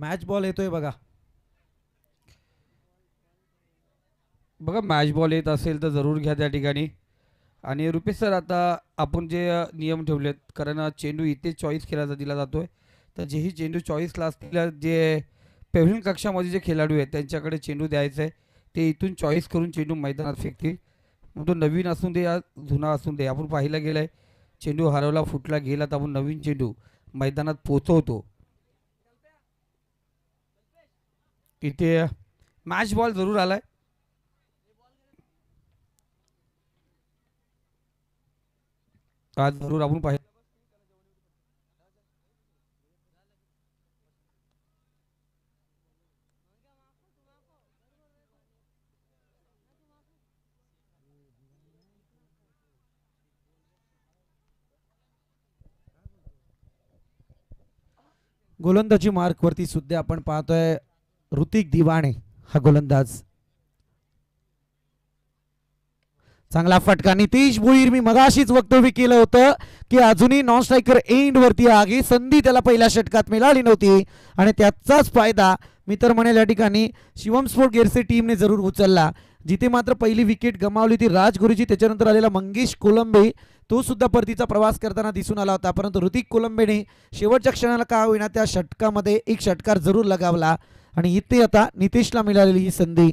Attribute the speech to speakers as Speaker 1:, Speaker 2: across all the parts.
Speaker 1: Match ball येतोय बघा.
Speaker 2: बघा मॅच बॉल येत असेल तर जरूर घ्या त्या ठिकाणी. आणि रुपेश सर आता आपण जे नियम ठेवलेत कारण चेंडू इथे चॉईस खेळाचा दिला जातोय. तर जेही चेंडू चॉईसला असलेल्या जे पेव्हलियन कक्षामध्ये जे खेळाडू आहेत त्यांच्याकडे चेंडू द्यायचा आहे ते इथून चॉईस करून चेंडू मैदानात फेकतील. मग तो नवीन असून दे या जुना असून दे. आपण पाहिलं गेलं आहे चेंडू हरवला फुटला गेला तर आपण नवीन चेंडू मैदानात पोचवतो इथे मॅच बॉल जरूर आलाय. आज जरूर आपण पाहिजे
Speaker 1: गोलंदाजी मार्क वरती सुद्धा आपण पाहतोय. ऋतिक दिवाणे हा गोलंदाज. चांगला फटका. नितीश भोईर मी मगाशीच वक्तव्य केलं होतं की अजूनही नॉन स्ट्रायकर एंड वरती आगी. संधी त्याला पहिल्या षटकात मिळाली नव्हती आणि त्याचाच फायदा मी तर म्हणेल या ठिकाणी शिवम स्पोर्ट गेरसे टीमने जरूर उचलला. जिथे मात्र पहिली विकेट गमावली होती राजगुरुजी त्याच्यानंतर आलेला मंगेश कोलंबे. तो सुद्धा परतीचा प्रवास करताना दिसून आला होता. परंतु ऋतिक कोलंबेने शेवटच्या क्षणाला का होईना त्या षटकामध्ये एक षटकार जरूर लगावला. आणि इथे आता नितीशला मिळालेली ही संधी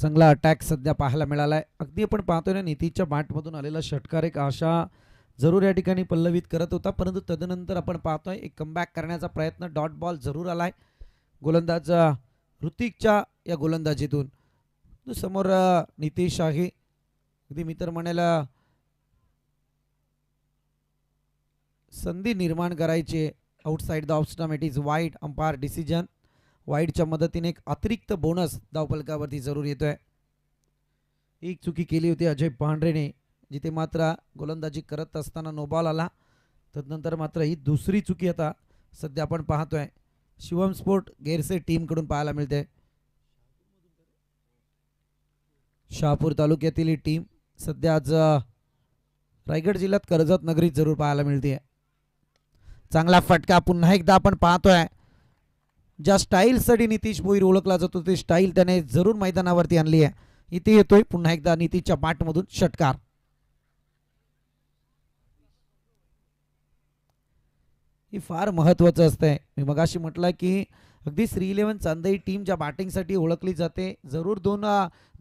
Speaker 1: चांगला अटॅक सध्या पाहायला मिळालाय. अगदी आपण पाहतोय ना नितीशच्या बॅटमधून आलेला षटकार एक आशा जरूर या ठिकाणी पल्लवित करत होता. परंतु तदनंतर आपण पाहतोय एक कमबॅक करण्याचा प्रयत्न डॉट बॉल जरूर आलाय. गोलंदाज ऋतिकच्या या गोलंदाजीतून. समोर नितीश आहे. अगदी मी तर म्हणायला संधी निर्माण करायची. Outside the off it is wide umpire decision वाईडच्या मदतीने एक अतिरिक्त बोनस धावफलकावरती जरूर येतोय. एक चुकी केली होती अजय पांढरेने जिथे मात्र गोलंदाजी करत असताना नोबॉल आला. तदनंतर मात्र ही दुसरी चुकी आता सध्या आपण पाहतोय. शिवम स्पोर्ट गेरसे टीमकडून पाहायला मिळते. शहापूर तालुक्यातील ही टीम सध्या आज रायगड जिल्ह्यात कर्जत नगरीत जरूर पाहायला मिळते चांगला फटका पुन्हा एकदा आपण पाहतोय. ज्या स्टाईलसाठी नितीश भोईर ओळखला जातो ते स्टाईल त्याने जरूर मैदानावरती आणली आहे. इथे येतोय पुन्हा एकदा नितीशच्या पाठमधून षटकार. ही फार महत्वाचं असतंय. मी मगाशी म्हटलं की अगदी श्री इलेव्हन चांदई टीम ज्या बॅटिंगसाठी ओळखली जाते जरूर दोन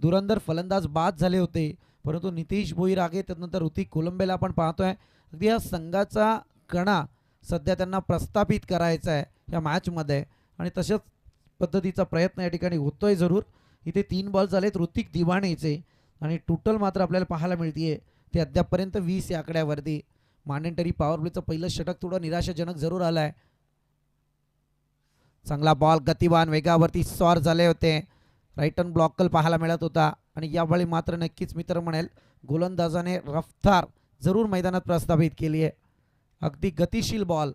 Speaker 1: दुरंदर फलंदाज बाद झाले होते. परंतु नितीश भोईर आगे त्यानंतर ऋतिक कोलंबेला आपण पाहतोय. अगदी या संघाचा कणा सध्या त्यांना प्रस्थापित करायचा आहे या मॅचमध्ये आणि तशाच पद्धतीचा प्रयत्न या ठिकाणी होतोय जरूर. इथे तीन बॉल झालेत ऋतिक दिवाणेचे आणि टोटल मात्र आपल्याला पाहायला मिळतीये. ते अद्यापपर्यंत वीस या आकड्यावरती. मांडेंटरी पॉवर प्लेचं पहिलं षटक थोडं निराशाजनक जरूर आलाय. चांगला बॉल गतिवान वेगावरती स्वार झाले होते. राईट अन ब्लॉकल पाहायला मिळत होता. आणि यावेळी मात्र नक्कीच मित्र म्हणेल गोलंदाजाने रफ्तार जरूर मैदानात प्रस्थापित केली आहे अगदी गतिशील बॉल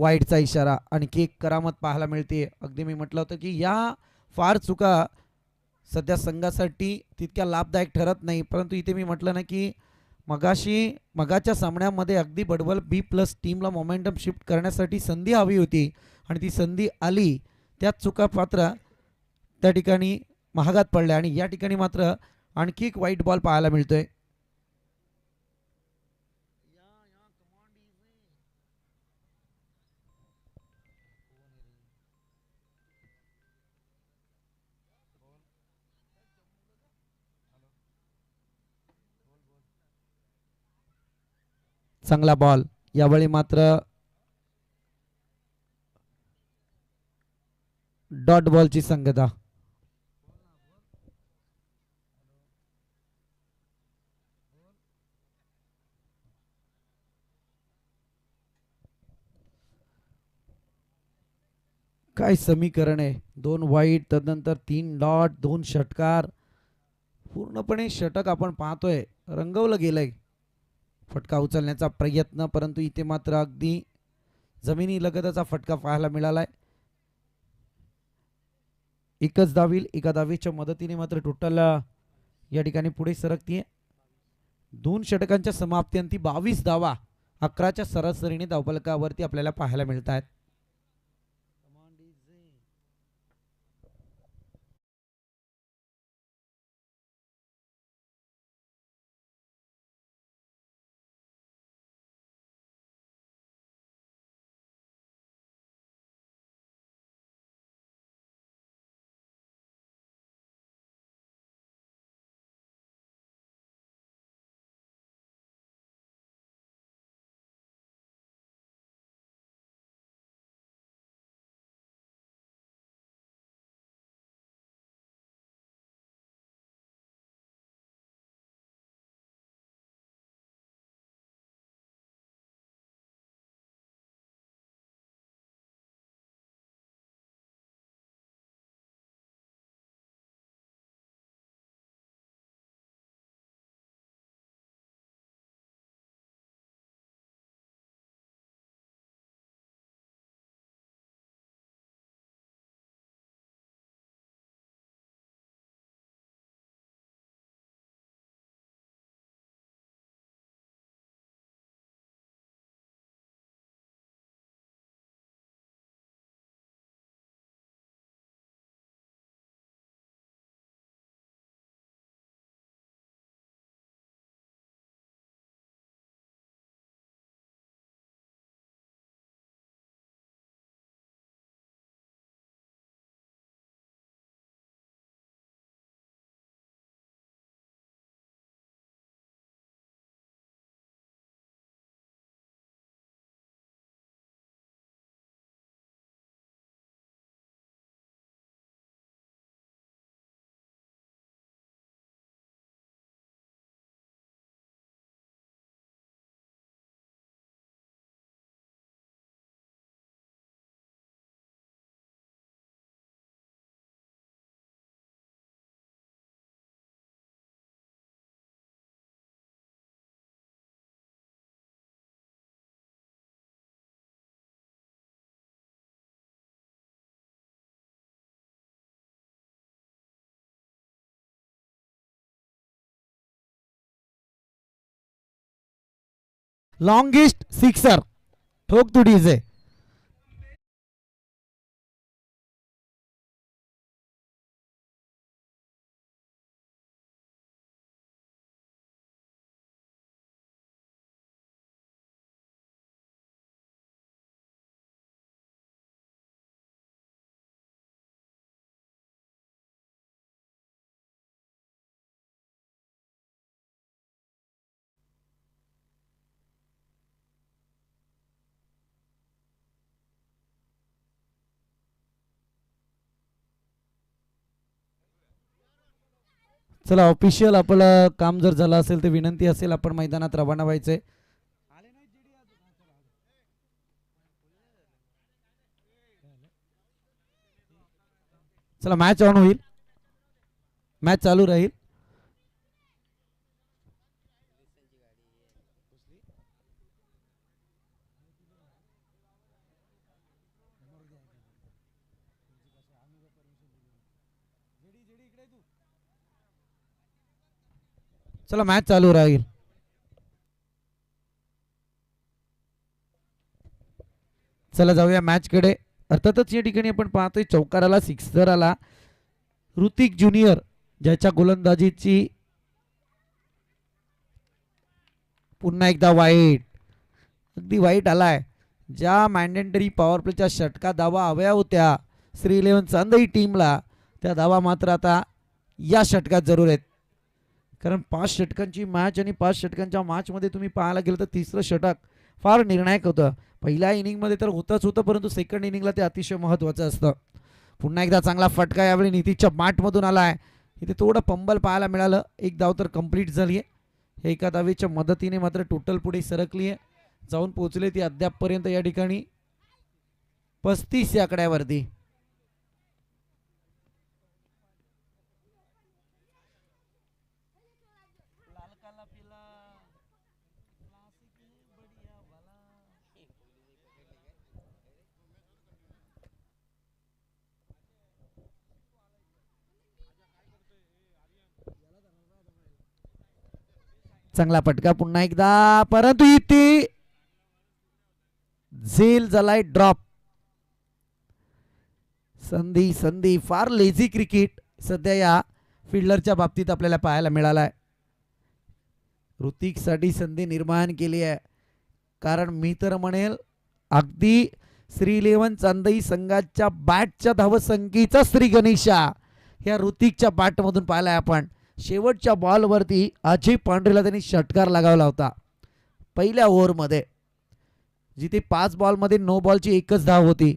Speaker 1: वाईटचा इशारा आणखी एक करामत पाहायला मिळते. अगदी मी म्हटलं होतं की या फार चुका सध्या संघासाठी तितक्या लाभदायक ठरत नाही. परंतु इथे मी म्हटलं ना की मगाशी मगाच्या सामन्यामध्ये अगदी बडबल बी प्लस टीमला मोमेंटम शिफ्ट करण्यासाठी संधी हवी होती आणि ती संधी आली. त्याच चुका पात्र त्या ठिकाणी महागात पडल्या आणि या ठिकाणी मात्र आणखी एक वाईट बॉल पाहायला मिळतोय. चांगला बॉल यावेळी मात्र डॉट बॉलची संगता काय समीकरण आहे? दोन वाईट तदनंतर तीन डॉट दोन षटकार. पूर्णपणे षटक आपण पाहतोय. रंगवलं गेलंय. फटका उचलण्याचा प्रयत्न परंतु इथे मात्र अगदी जमिनी लगतचा फटका पाहायला मिळालाय. एकच दावील एका दावीच्या मदतीने मात्र टोटल या ठिकाणी पुढे सरकतीये. दोन षटकांच्या समाप्तीअंती बावीस धावा अकराच्या सरासरीने धावपलकावरती आपल्याला पाहायला मिळत आहेत लॉंगेस्ट सिक्सर ठोक तुडीचे चला ऑफिशियल आपलं काम जर झालं असेल तर विनंती असेल आपण मैदानात रवाना व्हायचंय. चला मॅच ऑन होईल. मॅच चालू राहील. चला मॅच चालू राहील. चला जाऊया मॅचकडे अर्थातच या ठिकाणी आपण पाहतोय चौकाराला सिक्सर आला ऋतिक ज्युनियर ज्याच्या गोलंदाजीची पुन्हा एकदा वाईट. अगदी वाईट आलाय. ज्या मॅन्डेटरी पॉवर प्लेच्या षटका धावा हव्या होत्या श्री इलेव्हन चांदई टीमला त्या धावा मात्र आता या षटकात जरूर आहेत. कारण पाच षटकांची मॅच आणि पाच षटकांच्या मॅचमध्ये तुम्ही पाहायला गेलं तर तिसरं षटक फार निर्णायक होतं. पहिल्या इनिंगमध्ये तर होतंच होतं परंतु सेकंड इनिंगला ते अतिशय महत्त्वाचं असतं. पुन्हा एकदा चांगला फटका यावेळी नितीशच्या माठमधून आला आहे इथे थोडं पंबल पाहायला मिळालं. एक धाव तर कंप्लीट झाली आहे एका दावेच्या मदतीने मात्र टोटल पुढे सरकली आहे जाऊन पोचले ती अद्यापपर्यंत या ठिकाणी पस्तीस या आकड्यावरती चांगला फटका पुन्हा एकदा. परंतु इथे झेल झालाय ड्रॉप संधी संधी फार लेझी क्रिकेट सध्या या फिल्डरच्या बाबतीत आपल्याला पाहायला मिळाला आहे ऋतिकसाठी संधी निर्माण केली आहे. कारण मी तर म्हणेल अगदी श्री इलेव्हन चांदई संघाच्या बॅटच्या धावसंख्येचा श्री गणेशा ह्या ऋतिकच्या बॅटमधून पाहिलाय आपण. शेवटच्या बॉलवरती अजय पांढरेला त्यांनी षटकार लगावला होता. पहिल्या ओव्हरमध्ये जिथे पाच बॉलमध्ये नो बॉलची एकच धाव होती.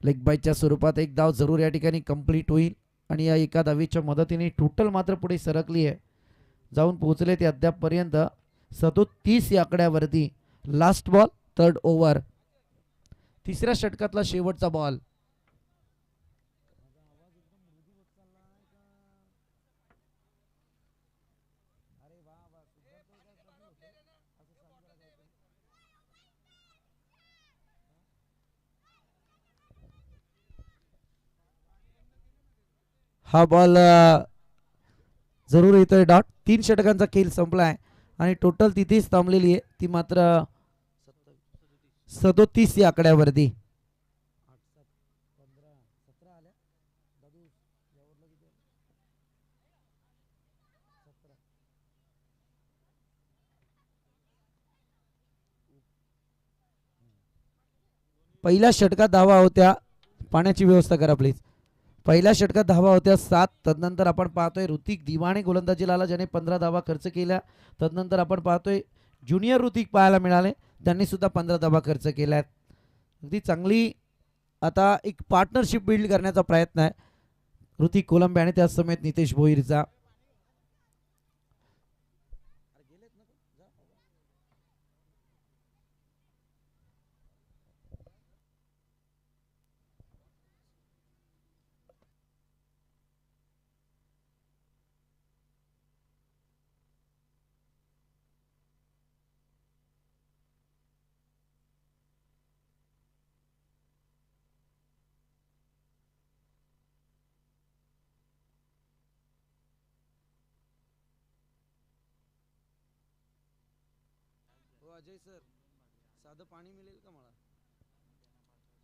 Speaker 1: लेग बाईच्या स्वरूपात एक धाव जरूर या ठिकाणी कंप्लीट होईल आणि या एका धावीच्या मदतीने टोटल मात्र पुढे सरकली आहे. जाऊन पोहोचले ते अद्यापपर्यंत. सदोतीस या आकड्यावरती लास्ट बॉल थर्ड ओव्हर तिसऱ्या षटकातला शेवटचा बॉल हा बॉल जरूर येतोय डॉट. तीन षटकांचा खेळ संपलाय आणि टोटल तिथेच थांबलेली आहे. ती मात्र सदोतीस या आकड्यावरती. पहिल्या षटकात धावा होत्या पाण्याची व्यवस्था करा प्लीज पहिल्या षटकात धावा होत्या सात तदनंतर आपण पाहतोय ऋतिक दिवाणे गोलंदाजीला आला ज्याने पंधरा धावा खर्च केल्या तदनंतर आपण पाहतोय ज्युनियर ऋतिक पाहायला मिळाले. त्यांनी सुद्धा पंधरा दबा खर्च केला आहेत अगदी चांगली आता एक पार्टनरशिप बिल्ड करण्याचा प्रयत्न आहे. ऋतिक कोलंबे आणि त्याच समेत नितेश भोईरचा. अजय सर साधं पाणी मिळेल का मला?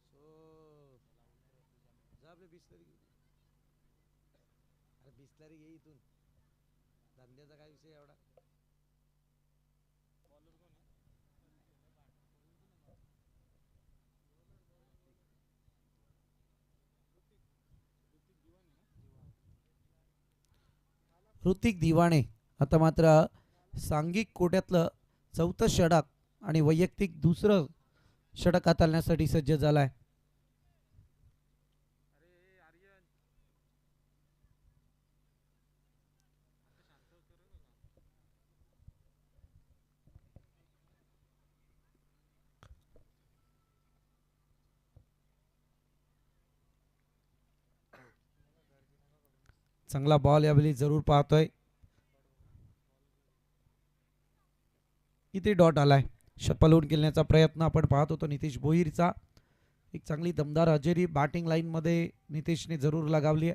Speaker 1: सो जा आपले बिस्लरी घेऊन अरे बिस्लरी घे इथून. धंद्याचा काय विषय एवढा? ऋतिक दिवाणे. आता मात्र सांघिक कोट्यातलं चौथं षडक आणि वैयक्तिक दुसरं षटक हाताळण्यासाठी सज्ज झालाय. चांगला बॉल यावेळी जरूर पाहतोय. इथे डॉट आलाय. शपलवून केल्याचा प्रयत्न आपण पाहत होतो नितीश भोईरचा एक चांगली दमदार हजेरी बॅटिंग लाईनमध्ये नितीशने जरूर लगावली आहे.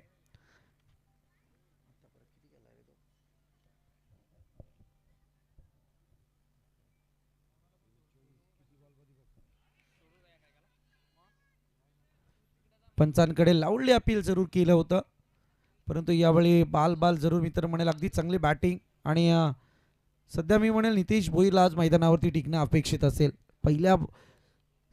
Speaker 1: पंचांकडे लावली अपील जरूर केलं होतं. परंतु यावेळी बाल बाल जरूर मित्र म्हणेल अगदी चांगली बॅटिंग आणि सध्या मी म्हणेल नितीश भोईर आज मैदानावरती टिकणं अपेक्षित असेल. पहिल्या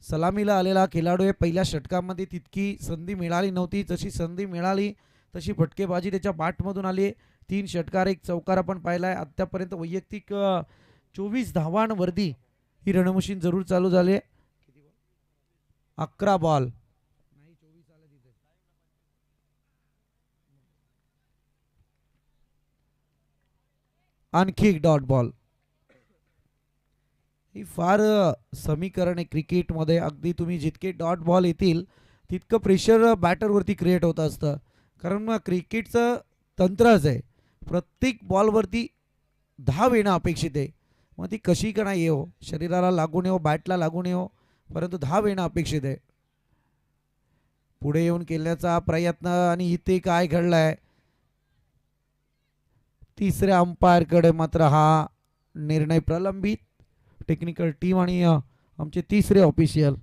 Speaker 1: सलामीला आलेला खेळाडू आहे. पहिल्या षटकामध्ये तितकी संधी मिळाली नव्हती. जशी संधी मिळाली तशी फटकेबाजी त्याच्या बाटमधून आली आहे. तीन षटकार एक चौकार आपण पाहिला आहे आत्तापर्यंत वैयक्तिक चोवीस धावांवरती ही रणमशीन जरूर चालू झाली अकरा बॉल आणखी एक डॉट बॉल. ही फार समीकरण आहे क्रिकेटमध्ये. अगदी तुम्ही जितके डॉट बॉल येतील तितकं प्रेशर बॅटरवरती क्रिएट होत असतं. कारण मग क्रिकेटचं तंत्रच आहे. प्रत्येक बॉलवरती धाव येणं अपेक्षित आहे. मग ती कशी का नाही येऊ शरीराला लागून येऊ बॅटला लागून येऊ परंतु धाव येणं अपेक्षित आहे. पुढे येऊन केल्याचा प्रयत्न आणि इथे काय घडलाय? तिसऱ्या अंपायरकडे मात्र हा निर्णय प्रलंबित. टेक्निकल टीम आणि आमचे तिसरे official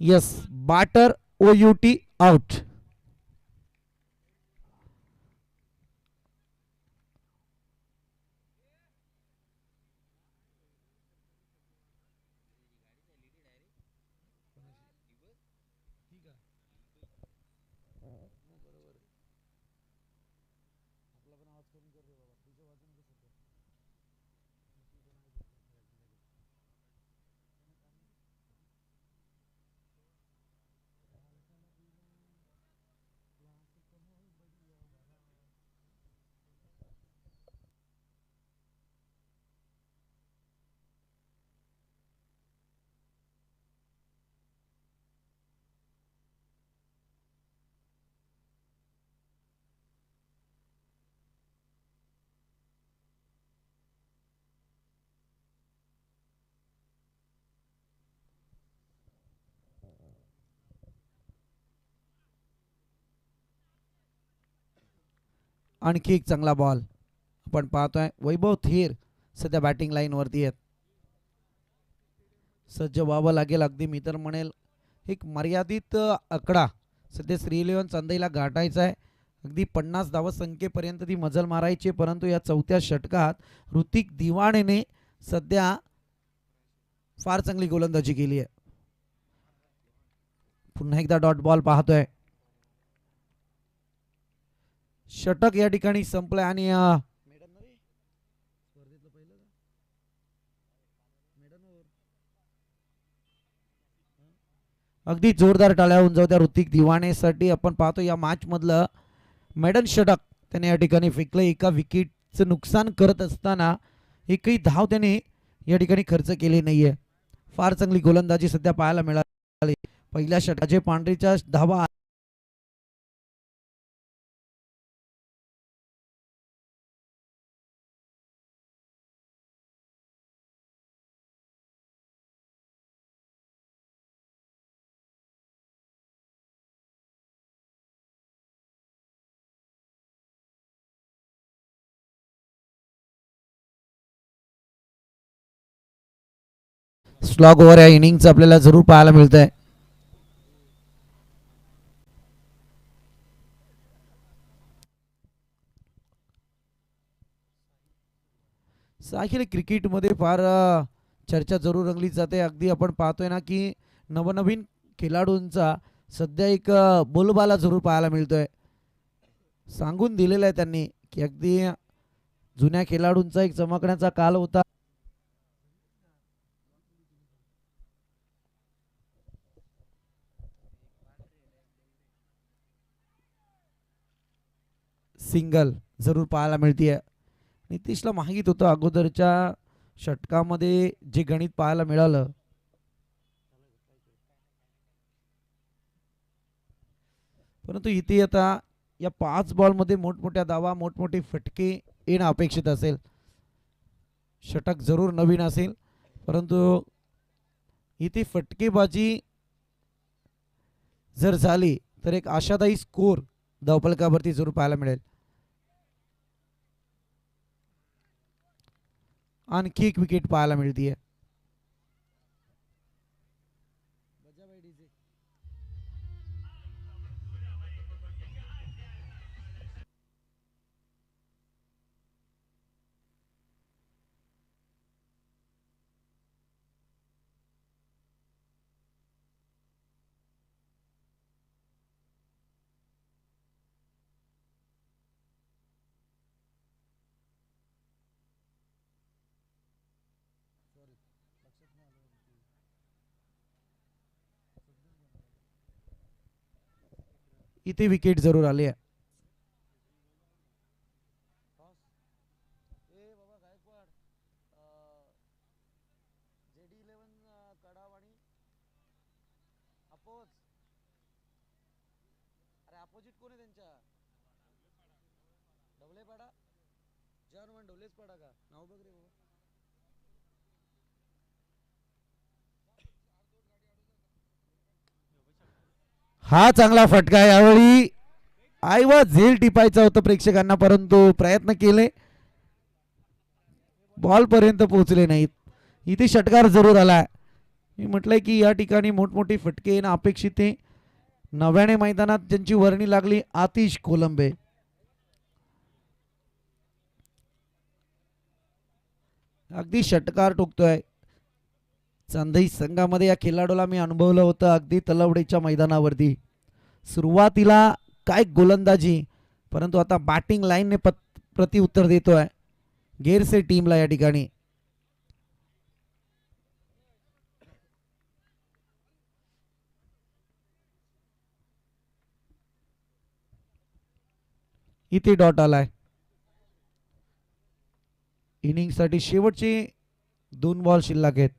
Speaker 1: yes batter O U T out आणखी एक चांगला बॉल आपण पाहतोय. वैभव थेर सध्या बॅटिंग लाईनवरती आहेत. सज्ज व्हावं लागेल अगदी मी तर म्हणेल. एक मर्यादित आकडा सध्या श्री इलेव्हन चांदैला गाठायचा आहे. अगदी पन्नास धावत संख्येपर्यंत ती मजल मारायची परंतु या चौथ्या षटकात ऋतिक दिवाणेने सध्या फार चांगली गोलंदाजी केली आहे. पुन्हा एकदा डॉट बॉल पाहतोय. षटक या ठिकाणी संपलंय आणि अगदी जोरदार टाळ्या होऊन जाऊ त्या ऋतिक दिवाणेसाठी. आपण पाहतो या मॅच मधलं मेडन षटक त्याने या ठिकाणी फेकलं एका विकेटचं नुकसान करत असताना एकही धाव त्याने या ठिकाणी खर्च केली नाहीये. फार चांगली गोलंदाजी सध्या पाहायला मिळाली. पहिल्या षटकाचे पांढरीच्या धावा स्लॉग ओव्हर या इनिंगचं आपल्याला जरूर पाहायला मिळतंय. साखिल क्रिकेटमध्ये फार चर्चा जरूर रंगली जाते. अगदी आपण पाहतोय ना की नवनवीन खेळाडूंचा सध्या एक बोलबाला जरूर पाहायला मिळतोय. सांगून दिलेलं आहे त्यांनी की अगदी जुन्या खेळाडूंचा एक चमकण्याचा काल होता. सिंगल जरूर पाहायला मिळतीये. नितीशला माहीत होतं अगोदरच्या षटकामध्ये जे गणित पाहायला मिळालं. परंतु इथे आता या पाच बॉलमध्ये मोठमोठ्या दावा मोठमोठे फटके येणं अपेक्षित असेल. षटक जरूर नवीन असेल. परंतु इथे फटकेबाजी जर झाली तर एक आशादायी स्कोर धावपलकावरती जरूर पाहायला मिळेल. आणखी एक विकेट पाहायला मिळतीये. इथे विकेट जरूर आले आहे. अपोजिट कोण आहे त्यांच्या? पाडा जर्मन ढवलेच पाडा का? नाव बघ रे हा चांगला फटका आहे यावेळी. आईवा झेल टिपायचा होतं प्रेक्षकांना परंतु प्रयत्न केले. बॉल पर्यंत पोहोचले नाहीत. इथे षटकार जरूर आलाय मी म्हटलंय की या ठिकाणी मोठमोठे फटके येणं अपेक्षित आहे. नव्याने मैदानात ज्यांची वर्णी लागली आतिश कोलंबे. अगदी षटकार टोकतोय चांदई संघामध्ये या खेळाडूला मी अनुभवलं होतं अगदी तलवडीच्या मैदानावरती. सुरुवातीला काय गोलंदाजी परंतु आता बॅटिंग लाईनने पत प्रतिउत्तर देतो देतोय गेरसे टीमला या ठिकाणी. इथे डॉट आलाय. इनिंगसाठी शेवटचे दोन बॉल शिल्लक आहेत.